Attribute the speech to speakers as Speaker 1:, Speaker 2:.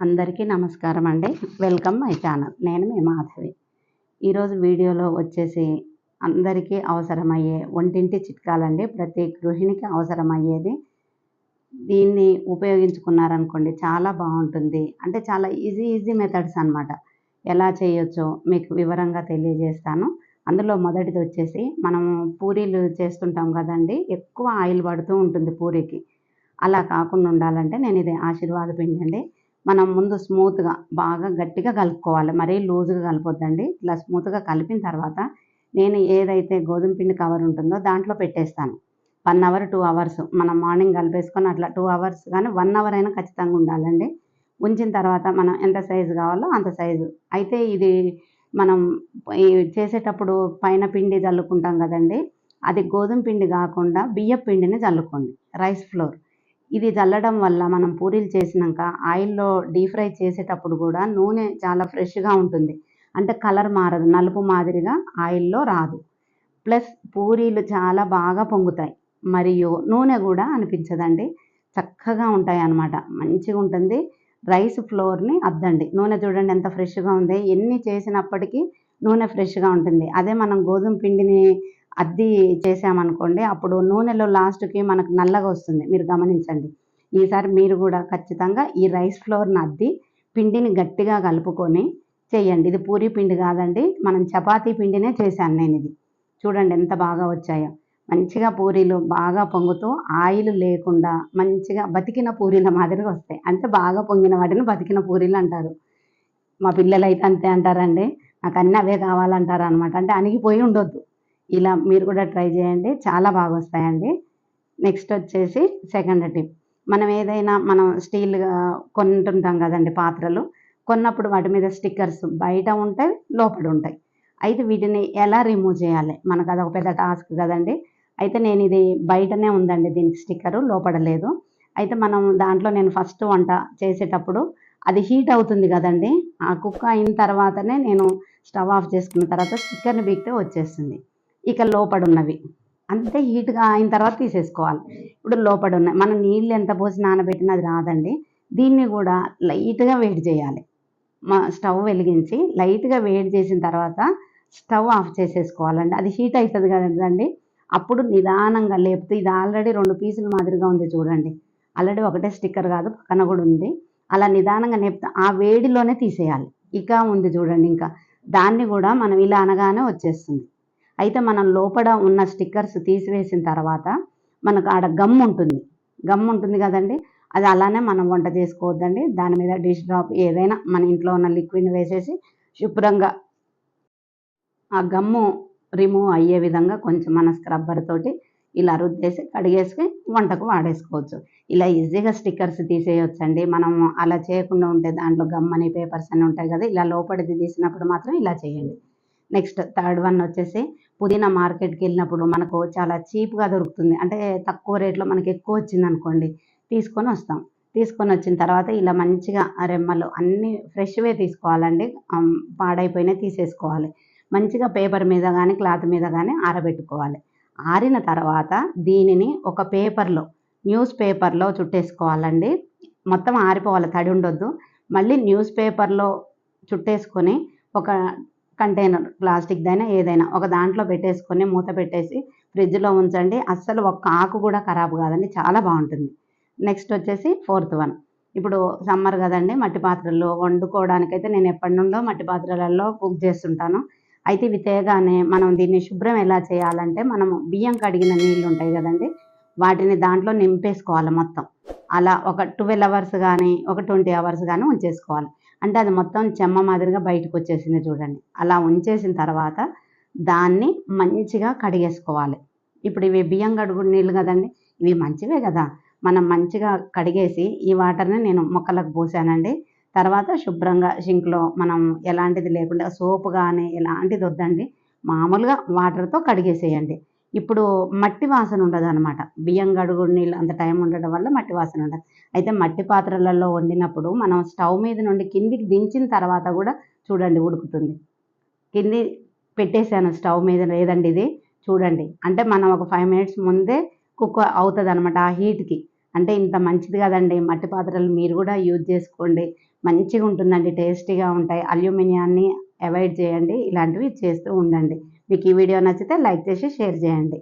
Speaker 1: అందరికీ నమస్కారం అండి. Welcome my channel. నేను మీ మాధవి. ఈరోజు వీడియోలో వచ్చేసి అందరికీ అవసరమయ్యే వంటింటి చిట్కాలండి. ప్రతి గృహిణికి అవసరమయ్యేది దీన్ని ఉపయోగించుకున్నారనుకోండి చాలా బాగుంటుంది. అంటే చాలా ఈజీ ఈజీ మెథడ్స్ అనమాట ఎలా చేయొచ్చో మీకు వివరంగా తెలియజేస్తాను. అందులో మొదటిది వచ్చేసి మనము పూరీలు చేస్తుంటాం కదండి. ఎక్కువ ఆయిల్ పడుతూ ఉంటుంది పూరీకి. అలా కాకుండా ఉండాలంటే నేను ఇది ఆశీర్వాద పిండి అండి మనం ముందు స్మూత్గా బాగా గట్టిగా కలుపుకోవాలి. మరీ లూజ్గా కలపొద్దండి. ఇలా స్మూత్గా కలిపిన తర్వాత నేను ఏదైతే గోధుమ పిండి కవర్ ఉంటుందో దాంట్లో పెట్టేస్తాను. వన్ అవర్ టూ అవర్స్ మనం మార్నింగ్ కలిపేసుకొని అట్లా టూ అవర్స్ కానీ వన్ అవర్ అయినా ఖచ్చితంగా ఉండాలండి. ఉంచిన తర్వాత మనం ఎంత సైజు కావాలో అంత సైజు అయితే ఇది మనం చేసేటప్పుడు పైన పిండి చల్లుకుంటాం కదండి. అది గోధుమ పిండి కాకుండా బియ్యం పిండిని చల్లుకోండి. Rice flour. ఇది చల్లడం వల్ల మనం పూరీలు చేసినాక ఆయిల్లో డీప్ ఫ్రై చేసేటప్పుడు కూడా నూనె చాలా ఫ్రెష్గా ఉంటుంది. అంటే కలర్ మారదు నలుపు మాదిరిగా ఆయిల్లో రాదు. ప్లస్ పూరీలు చాలా బాగా పొంగుతాయి. మరియు నూనె కూడా అనిపించదండి. చక్కగా ఉంటాయి అన్నమాట. మంచిగా ఉంటుంది. రైస్ ఫ్లోర్ని అద్దండి. నూనె చూడండి ఎంత ఫ్రెష్గా ఉంది. ఎన్ని చేసినప్పటికీ నూనె ఫ్రెష్గా ఉంటుంది. అదే మనం గోధుమ పిండిని అద్ది చేసామనుకోండి అప్పుడు నూనెలో లాస్ట్కి మనకు నల్లగా వస్తుంది. మీరు గమనించండి. ఈసారి మీరు కూడా ఖచ్చితంగా ఈ రైస్ ఫ్లోర్ని అద్ది పిండిని గట్టిగా కలుపుకొని చేయండి. ఇది పూరి పిండి కాదండి మనం చపాతీ పిండినే చేశాను నేను ఇది చూడండి ఎంత బాగా వచ్చాయో. మంచిగా పూరీలు బాగా పొంగుతూ ఆయిల్ లేకుండా మంచిగా బతికిన పూరీల మాదిరిగా వస్తాయి. అంటే బాగా పొంగిన వాటిని బతికిన పూరీలు అంటారు. మా పిల్లలు అయితే అంతే అంటారండి. నాకు అన్నీ అవే కావాలంటారు అనమాట అంటే అణిగిపోయి ఉండొద్దు. ఇలా మీరు కూడా ట్రై చేయండి. చాలా బాగా వస్తాయండి. నెక్స్ట్ వచ్చేసి సెకండ్ టిప్. మనం ఏదైనా మనం స్టీల్గా కొంటుంటాం కదండి పాత్రలు. కొన్నప్పుడు వాటి మీద స్టిక్కర్స్ బయట ఉంటాయి లోపల ఉంటాయి. అయితే వీటిని ఎలా రిమూవ్ చేయాలి? మనకు అదొక పెద్ద టాస్క్ కదండి. అయితే నేను ఇది బయటనే ఉందండి దీనికి స్టిక్కరు లోపల లేదు. అయితే మనం దాంట్లో నేను ఫస్ట్ వంట చేసేటప్పుడు అది హీట్ అవుతుంది కదండి. ఆ కుక్క అయిన తర్వాతనే నేను స్టవ్ ఆఫ్ చేసుకున్న తర్వాత స్టిక్కర్ని బీక్తే వచ్చేస్తుంది. ఇక లోపడున్నవి. అంతే హీట్గా అయిన తర్వాత తీసేసుకోవాలి. ఇప్పుడు లోపల ఉన్నాయి మనం నీళ్ళు ఎంత పోసి నానబెట్టినా అది రాదండి. దీన్ని కూడా లైట్గా వేడి చేయాలి. మా స్టవ్ వెలిగించి లైట్గా వేడి చేసిన తర్వాత స్టవ్ ఆఫ్ చేసేసుకోవాలండి. అది హీట్ అవుతుంది కదండి. అప్పుడు నిదానంగా లేపుతూ ఇది ఆల్రెడీ రెండు పీసులు మాదిరిగా ఉంది చూడండి. ఆల్రెడీ ఒకటే స్టిక్కర్ కాదు పక్కన కూడా ఉంది. అలా నిదానంగా నేపితే ఆ వేడిలోనే తీసేయాలి. ఇక ఉంది చూడండి ఇంకా. దాన్ని కూడా మనం ఇలా అనగానే వచ్చేస్తుంది. అయితే మనం లోపల ఉన్న స్టిక్కర్స్ తీసివేసిన తర్వాత మనకు ఆడ గమ్ ఉంటుంది. గమ్ ఉంటుంది కదండి. అది అలానే మనం వంట చేసుకోవద్దండి. దాని మీద డిష్ డ్రాప్ ఏదైనా మన ఇంట్లో ఉన్న లిక్విడ్ వేసేసి శుభ్రంగా ఆ గమ్ము రిమూవ్ అయ్యే విధంగా కొంచెం మన స్క్రబ్బర్ తోటి ఇలా రుద్దేసి కడిగేసి వంటకు వాడేసుకోవచ్చు. ఇలా ఈజీగా స్టిక్కర్స్ తీసేయొచ్చండి. మనం అలా చేయకుండా ఉంటే దాంట్లో గమ్ అని పేపర్స్ అని ఉంటాయి కదా ఇలా లోపలిది తీసినప్పుడు మాత్రం ఇలా చేయండి. నెక్స్ట్ థర్డ్ వన్ వచ్చేసి పుదీనా మార్కెట్కి వెళ్ళినప్పుడు మనకు చాలా చీప్గా దొరుకుతుంది. అంటే తక్కువ రేట్లో మనకి ఎక్కువ వచ్చింది అనుకోండి తీసుకొని వస్తాం. తీసుకొని వచ్చిన తర్వాత ఇలా మంచిగా రెమ్మలు అన్నీ ఫ్రెష్వే తీసుకోవాలండి. పాడైపోయినాయి తీసేసుకోవాలి. మంచిగా పేపర్ మీద కానీ క్లాత్ మీద కానీ ఆరబెట్టుకోవాలి. ఆరిన తర్వాత దీనిని ఒక పేపర్లో న్యూస్ పేపర్లో చుట్టేసుకోవాలండి. మొత్తం ఆరిపోవాలి తడి ఉండొద్దు. మళ్ళీ న్యూస్ పేపర్లో చుట్టేసుకొని ఒక కంటైనర్ ప్లాస్టిక్దైనా ఏదైనా ఒక దాంట్లో పెట్టేసుకొని మూత పెట్టేసి ఫ్రిడ్జ్లో ఉంచండి. అస్సలు ఒక్క ఆకు కూడా ఖరాబ్ కాదండి. చాలా బాగుంటుంది. నెక్స్ట్ వచ్చేసి ఫోర్త్ వన్. ఇప్పుడు సమ్మర్ కదండి మట్టి పాత్రల్లో వండుకోవడానికైతే నేను ఎప్పటి నుండో మట్టి పాత్రలలో కుక్ చేస్తుంటాను. అయితే ఇవి తేగానే మనం దీన్ని శుభ్రం ఎలా చేయాలంటే మనం బియ్యం కడిగిన నీళ్ళు ఉంటాయి కదండి వాటిని దాంట్లో నింపేసుకోవాలి మొత్తం. అలా ఒక ట్వెల్వ్ అవర్స్ కానీ ఒక ట్వంటీ అవర్స్ కానీ ఉంచేసుకోవాలి. అంటే అది మొత్తం చెమ్మ మాదిరిగా బయటకు వచ్చేసింది చూడండి. అలా ఉంచేసిన తర్వాత దాన్ని మంచిగా కడిగేసుకోవాలి. ఇప్పుడు ఇవి బియ్యం కడుగు నీళ్ళు కదండి ఇవి మంచివే కదా. మనం మంచిగా కడిగేసి ఈ వాటర్ని నేను మొక్కలకు పోసానండి. తర్వాత శుభ్రంగా షింక్లో మనం ఎలాంటిది లేకుండా సోపు కానీ ఎలాంటిది వద్దండి మామూలుగా వాటర్తో కడిగేసేయండి. ఇప్పుడు మట్టి వాసన ఉండదు అనమాట బియ్యం గడుగు నీళ్ళు అంత టైం ఉండడం వల్ల మట్టి వాసన ఉండదు. అయితే మట్టి పాత్రలలో వండినప్పుడు మనం స్టవ్ మీద నుండి కిందికి దించిన తర్వాత కూడా చూడండి ఉడుకుతుంది. కింది పెట్టేశాను స్టవ్ మీద లేదండి ఇది. చూడండి. అంటే మనం ఒక ఫైవ్ మినిట్స్ ముందే కుక్ అవుతుంది అనమాట ఆ హీట్కి. అంటే ఇంత మంచిది కదండి. మట్టి పాత్రలు మీరు కూడా యూజ్ చేసుకోండి. మంచిగా ఉంటుందండి టేస్టీగా ఉంటాయి. అల్యూమినియాన్ని అవాయిడ్ చేయండి. ఇలాంటివి చేస్తూ ఉండండి. మీకు ఈ వీడియో నచ్చితే లైక్ చేసి షేర్ చేయండి.